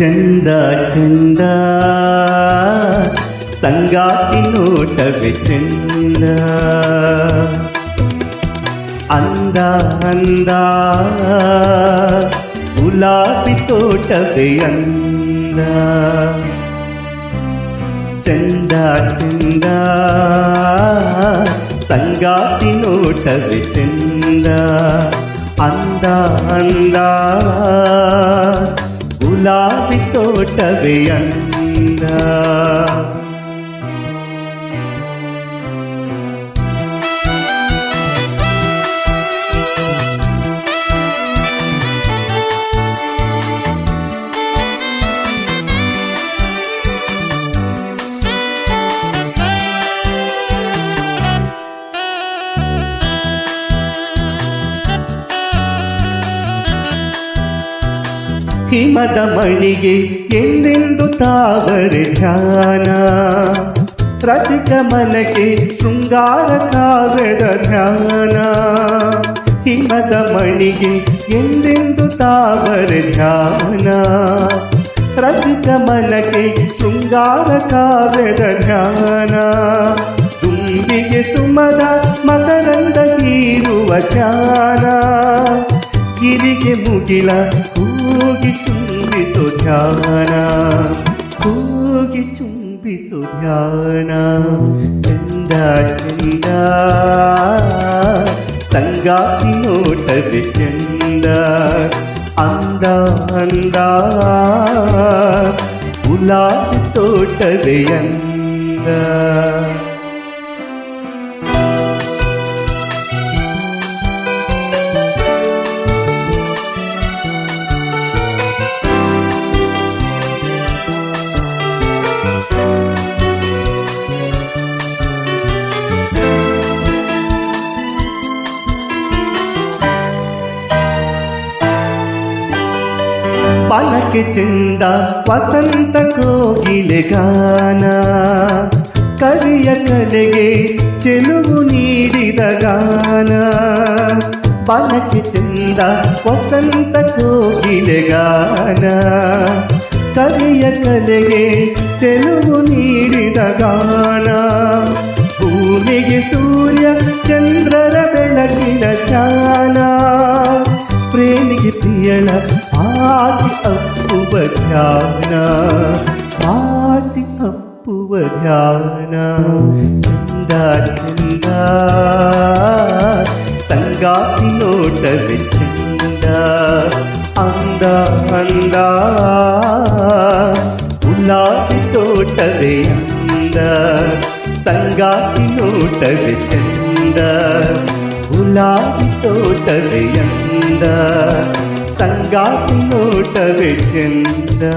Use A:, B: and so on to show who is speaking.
A: ಚಂದ ಚಂದ ಸಂಗಾತಿ ನೋಟವೇ ಚಂದ ಅಂದ ಅಂದ ಗುಲಾಬಿ ತೋಟವೇ ಅಂದ ಚಂದ ಚಂದ ಸಂಗಾತಿ ನೋಟವೇ ಚಂದ ಅಂದ ಅಂದ ಗುಲಾಬಿ ತೋಟವೇ ಅಂದ ಹಿಮದ ಮಣಿಗೆ ಎಂದೆಂದು ತಾವರೆ ಧ್ಯಾನ? ರಜಕಮಲಕ್ಕೆ ಶೃಂಗಾರ ಕಾವ್ಯದ ಧ್ಯಾನ? ಹಿಮದ ಮಣಿಗೆ ಎಂದೆಂದು ತಾವರೆ ಧ್ಯಾನ? ರಜಕಮಲಕ್ಕೆ ಶೃಂಗಾರ ಕಾವ್ಯದ ಧ್ಯಾನ? ತುಂಬಿಗೆ ಸುಮದ ಮಕರಂದ ಹೀರುವ ಧ್ಯಾನ? ಗಿರಿಗೆ ಮುಗಿಲ ಕೂಗಿ ಚುಂಬಿಸು ಧ್ಯಾನ ಕೂಗಿ ಚುಂಬಿಸು ಧ್ಯಾನ ಚಂದ ಚಂದ ಸಂಗಾತಿ ನೋಟದೆ ಚಂದ ಅಂದ ಅಂದ ಗುಲಾಬಿ ತೋಟದೆ ಅಂದ ಪಲಕೆ ಚಂದ ವಸಂತ ಕೋಗಿಲೆ ಗಾನ ಕರಿಯ ಕಲೆಗೆ ಚೆಲುವು ನೀಡಿದ ಗಾನ ಪಲಕೆ ಚಂದ ವಸಂತ ಕೋಗಿಲೆ ಗಾನ ಕರಿಯ ಕಲೆಗೆ ಚೆಲುವು ನೀಡಿದ ಗಾನ ಭೂಮಿಗೆ ಸೂರ್ಯ ಚಂದ್ರರ ಬೆಳಕಿನ ಚಾನ ಪ್ರೇಮಿಗೆ ಪ್ರಿಯಳ ಆಚಿ ಅಪ್ಪುವ ಧ್ಯಾನ ಆಚಿ ಅಪ್ಪುವ ಧ್ಯಾನ ಚಂದ ಚಂದ ಸಂಗಾತಿ ನೋಟವೇ ಚಂದ ಅಂದ ಅಂದ ಗುಲಾಬಿ ತೋಟವೇ ಅಂದ ಸಂಗಾತಿ ನೋಟವೇ ಚಂದ ಗುಲಾಬಿ ತೋಟವೇ ಅಂದ సంగాతి నోట వెచ్చందా